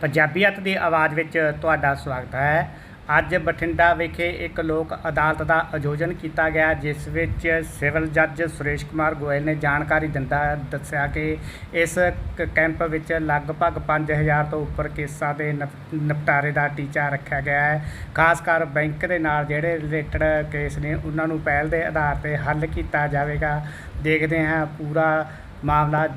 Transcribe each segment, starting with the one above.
ਪੰਜਾਬੀਅਤ ਦੀ ਆਵਾਜ਼ ਵਿੱਚ ਤੁਹਾਡਾ ਸਵਾਗਤ ਹੈ। ਅੱਜ ਬਠਿੰਡਾ ਵਿਖੇ ਇੱਕ ਲੋਕ ਅਦਾਲਤ ਦਾ ਆਯੋਜਨ ਕੀਤਾ ਗਿਆ, ਜਿਸ ਵਿੱਚ ਸਿਵਲ ਜੱਜ ਸੁਰੇਸ਼ ਕੁਮਾਰ ਗੋਇਲ ਨੇ ਜਾਣਕਾਰੀ ਦਿੰਦਾ ਦੱਸਿਆ ਕਿ ਇਸ ਕ- ਕੈਂਪ ਵਿੱਚ ਲਗਭਗ 5000 ਤੋਂ ਉੱਪਰ ਕੇਸਾਂ ਦੇ ਨਿਪ- ਨਿਪਟਾਰੇ ਦਾ ਟੀਚਾ ਰੱਖਿਆ ਗਿਆ ਹੈ। ਖਾਸ ਕਰ ਬੈਂਕ ਦੇ ਨਾਲ ਜਿਹੜੇ ਰਿਲੇਟਡ ਕੇਸ ਨੇ, ਉਹਨਾਂ ਨੂੰ ਪਹਿਲ ਦੇ ਆਧਾਰ ਤੇ ਹੱਲ ਕੀਤਾ ਜਾਵੇਗਾ। ਦੇਖਦੇ ਹਾਂ ਪੂਰਾ ਮਾਮਲਾ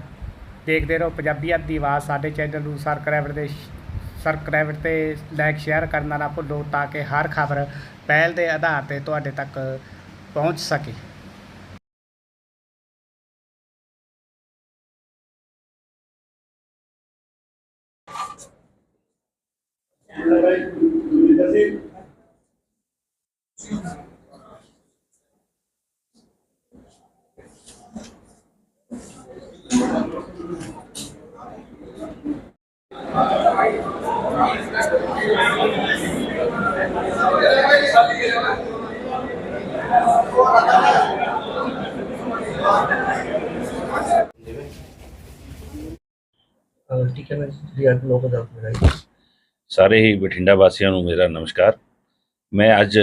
ਦੇਖਦੇ ਰਹੋ ਪੰਜਾਬੀਅਤ ਦੀ ਆਵਾਜ਼ ਸਾਡੇ ਚੈਨਲ ਨੂੰ ਸਬਸਕ੍ਰਾਈਬ ਦੇ ਸਬਸਕ੍ਰਾਈਬ ਤੇ ਲਾਈਕ ਸ਼ੇਅਰ ਕਰਨਾ ਨਾ ਭੁੱਲੋ ਤਾਂ ਕਿ ਹਰ ਖਬਰ ਪਹਿਲ ਦੇ ਆਧਾਰ ਤੇ ਤੁਹਾਡੇ ਤੱਕ ਪਹੁੰਚ ਸਕੇ। ਅਹ ਠੀਕ ਹੈ ਮੈਂ ਅੱਜ ਲੋਕ ਅਦਾਲਤ ਸਾਰੇ ਹੀ ਬਠਿੰਡਾ ਵਾਸੀਆਂ ਨੂੰ ਮੇਰਾ ਨਮਸਕਾਰ। ਮੈਂ ਅੱਜ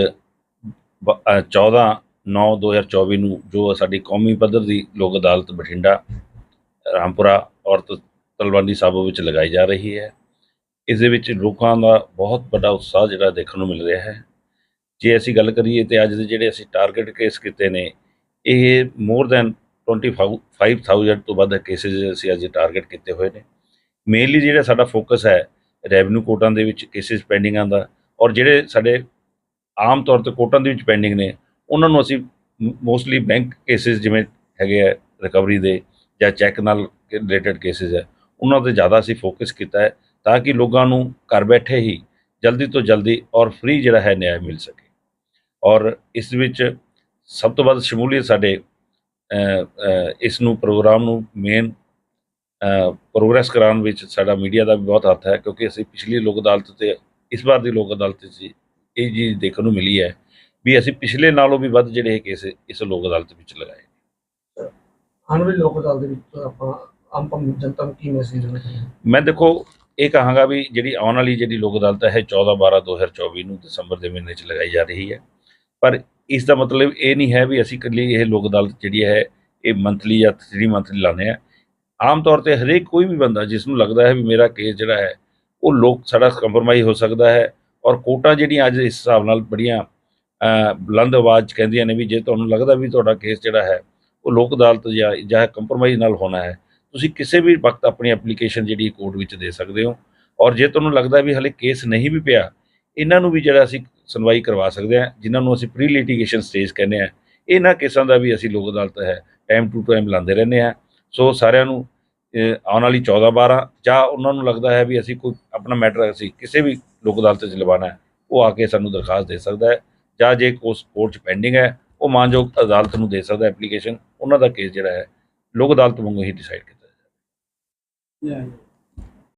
ਬ- ਅ, 14 9 2024 ਨੂੰ ਜੋ ਸਾਡੀ ਕੌਮੀ ਪੱਧਰ ਦੀ ਲੋਕ ਅਦਾਲਤ ਬਠਿੰਡਾ ਰਾਮਪੁਰਾ ਔਰਤ ਤ- ਤਲਵੰਡੀ ਸਾਬੋ ਵਿੱਚ ਲਗਾਈ ਜਾ ਰਹੀ ਹੈ। ਇਸ ਦੇ ਵਿੱਚ ਲੋਕਾਂ ਦਾ ਬਹੁਤ ਵੱਡਾ ਉਤਸ਼ਾਹ ਜਿਹੜਾ ਦੇਖਣ ਨੂੰ ਮਿਲ ਰਿਹਾ ਹੈ। ਜੇ ਅਸੀਂ ਗੱਲ ਕਰੀਏ ਤੇ ਅੱਜ ਦੇ ਜਿਹੜੇ ਅਸੀਂ ਟਾਰਗੇਟ ਕੇਸ ਕੀਤੇ ਨੇ, ਇਹ ਮੋਰ ਦੈਨ 25000 ਤੋਂ ਵੱਧ ਕੇਸਿਸ ਅਸੀਂ ਅੱਜ ਟਾਰਗੇਟ ਕੀਤੇ ਹੋਏ ਨੇ। ਮੇਨਲੀ ਜਿਹੜਾ ਸਾਡਾ ਫੋਕਸ ਹੈ ਰੈਵਨਿਊ ਕੋਰਟਾਂ ਦੇ ਵਿੱਚ ਕੇਸਿਸ ਪੈਂਡਿੰਗਾਂ ਦਾ ਔਰ ਜਿਹੜੇ ਸਾਡੇ ਆਮ ਤੌਰ ਤੇ ਕੋਟਾਂ ਦੇ ਵਿੱਚ ਪੈਂਡਿੰਗ ਨੇ, ਉਹਨਾਂ ਨੂੰ ਅਸੀਂ ਮੋਸਟਲੀ ਬੈਂਕ ਕੇਸਿਸ ਜਿਵੇਂ ਹੈਗੇ ਆ ਰਿਕਵਰੀ ਦੇ ਜਾਂ ਚੈੱਕ ਨਾਲ ਰਿਲੇਟਡ ਕੇਸਿਸ ਹੈ, ਉਹਨਾਂ ਤੇ ਜ਼ਿਆਦਾ ਅਸੀਂ ਫੋਕਸ ਕੀਤਾ ਹੈ। ਤਾਂ ਕਿ ਲੋਕਾਂ ਨੂੰ ਘਰ ਬੈਠੇ ਹੀ ਜਲਦੀ ਤੋਂ ਜਲਦੀ ਔਰ ਫ੍ਰੀ ਜਿਹੜਾ ਹੈ ਨਿਆਂ ਮਿਲ ਸਕੇ। ਔਰ ਇਸ ਵਿੱਚ ਸਭ ਤੋਂ ਵੱਧ ਸ਼ਮੂਲੀਅਤ ਸਾਡੇ ਇਸ ਨੂੰ ਪ੍ਰੋਗਰਾਮ ਨੂੰ ਮੇਨ ਪ੍ਰੋਗਰੈਸ ਕਰਾਉਣ ਵਿੱਚ ਸਾਡਾ ਮੀਡੀਆ ਦਾ ਵੀ ਬਹੁਤ ਹੱਥ ਹੈ ਕਿਉਂਕਿ ਅਸੀਂ ਪਿਛਲੀ ਲੋਕ ਅਦਾਲਤ ਤੇ ਇਸ ਵਾਰ ਦੀ ਲੋਕ ਅਦਾਲਤ 'ਚ ਇਹ ਚੀਜ਼ ਦੇਖਣ ਨੂੰ ਮਿਲੀ ਹੈ ਵੀ ਅਸੀਂ ਪਿਛਲੇ ਨਾਲੋਂ ਵੀ ਵੱਧ ਜਿਹੜੇ ਕੇਸ ਇਸ ਲੋਕ ਅਦਾਲਤ ਵਿੱਚ ਲਗਾਏ ਆਉਣ ਵਾਲੀ ਲੋਕ ਅਦਾਲਤ ਦੇ ਵਿੱਚ ਆਪਾਂ ਆਮ ਜਨਤਾ ਨੂੰ ਕੀ ਮੈਸੇਜ ਦੇਣਾ ਮੈਂ ਦੇਖੋ ਇਹ ਕਹਾਂਗਾ ਵੀ ਜਿਹੜੀ ਆਉਣ ਵਾਲੀ ਜਿਹੜੀ ਲੋਕ ਅਦਾਲਤ ਹੈ 14 12 2024 ਨੂੰ ਦਸੰਬਰ ਦੇ ਮਹੀਨੇ 'ਚ ਲਗਾਈ ਜਾ ਰਹੀ ਹੈ। ਪਰ ਇਸ ਦਾ ਮਤਲਬ ਇਹ ਨਹੀਂ ਹੈ ਵੀ ਅਸੀਂ ਇਕੱਲੀ ਇਹ ਲੋਕ ਅਦਾਲਤ ਜਿਹੜੀ ਹੈ ਇਹ ਮੰਥਲੀ ਜਾਂ ਥ੍ਰੀ ਮੰਥਲੀ ਲਾਉਂਦੇ ਆ ਆਮ ਤੌਰ ਤੇ ਹਰੇਕ ਕੋਈ ਵੀ ਬੰਦਾ ਜਿਸ ਨੂੰ ਲੱਗਦਾ ਹੈ ਵੀ ਮੇਰਾ ਕੇਸ ਜਿਹੜਾ ਹੈ ਉਹ ਲੋਕ ਸਾਡਾ ਕੰਪਰਮਾਈਜ਼ ਹੋ ਸਕਦਾ ਹੈ ਔਰ ਕੋਰਟਾਂ ਜਿਹੜੀਆਂ ਅੱਜ ਇਸ ਹਿਸਾਬ ਨਾਲ ਬੜੀਆਂ ਅ, ਬੁਲੰਦ ਆਵਾਜ਼ 'ਚ ਕਹਿੰਦੀਆਂ ਨੇ ਵੀ ਜੇ ਤੁਹਾਨੂੰ ਲੱਗਦਾ ਵੀ ਤੁਹਾਡਾ ਕੇਸ ਜਿਹੜਾ ਹੈ ਉਹ ਲੋਕ ਅਦਾਲਤ ਜਾਂ ਜਾਂ ਕੰਪਰਮਾਈਜ਼ ਨਾਲ ਹੋਣਾ ਹੈ ਤੁਸੀਂ ਕਿਸੇ ਵੀ ਵਕਤ ਆਪਣੀ ਐਪਲੀਕੇਸ਼ਨ ਜਿਹੜੀ ਕੋਰਟ ਵਿੱਚ ਦੇ ਸਕਦੇ ਹੋ। ਔਰ ਜੇ ਤੁਹਾਨੂੰ ਲੱਗਦਾ ਵੀ ਹਲੇ ਕੇਸ ਨਹੀਂ ਵੀ ਪਿਆ, ਇਹਨਾਂ ਨੂੰ ਵੀ ਜਿਹੜਾ ਅਸੀਂ ਸੁਣਵਾਈ ਕਰਵਾ ਸਕਦੇ ਹਾਂ, ਜਿਨ੍ਹਾਂ ਨੂੰ ਅਸੀਂ ਪ੍ਰੀ ਲਿਟੀਗੇਸ਼ਨ ਸਟੇਜ ਕਹਿੰਦੇ ਆ ਇਹਨਾਂ ਕੇਸਾਂ ਦਾ ਵੀ ਅਸੀਂ ਲੋਕ ਅਦਾਲਤ ਹੈ ਟਾਈਮ ਟੂ ਟਾਈਮ ਲਾਉਂਦੇ ਰਹਿੰਦੇ ਆ ਸੋ ਸਾਰਿਆਂ ਨੂੰ ਆਉਣ ਵਾਲੀ 14 12 ਜਾਂ ਉਹਨਾਂ ਨੂੰ ਲੱਗਦਾ ਹੈ ਵੀ ਅਸੀਂ ਕੋਈ ਆਪਣਾ ਮੈਟਰ ਅਸੀਂ ਕਿਸੇ ਵੀ ਲੋਕ ਅਦਾਲਤ 'ਚ ਲਵਾਉਣਾ ਉਹ ਆ ਕੇ ਸਾਨੂੰ ਦਰਖਾਸਤ ਦੇ ਸਕਦਾ ਹੈ। ਜਾਂ ਜੇ ਕੋਸ ਕੋਰਟ 'ਚ ਪੈਂਡਿੰਗ ਹੈ, ਉਹ ਮਾਨਯੋਗ ਅਦਾਲਤ ਨੂੰ ਦੇ ਸਕਦਾ ਐਪਲੀਕੇਸ਼ਨ ਉਹਨਾਂ ਦਾ ਕੇਸ ਜਿਹੜਾ ਹੈ, ਲੋਕ ਅਦਾਲਤ ਵਾਂਗੂ ਹੀ ਡਿਸਾਈਡ ਕੀਤਾ Yeah.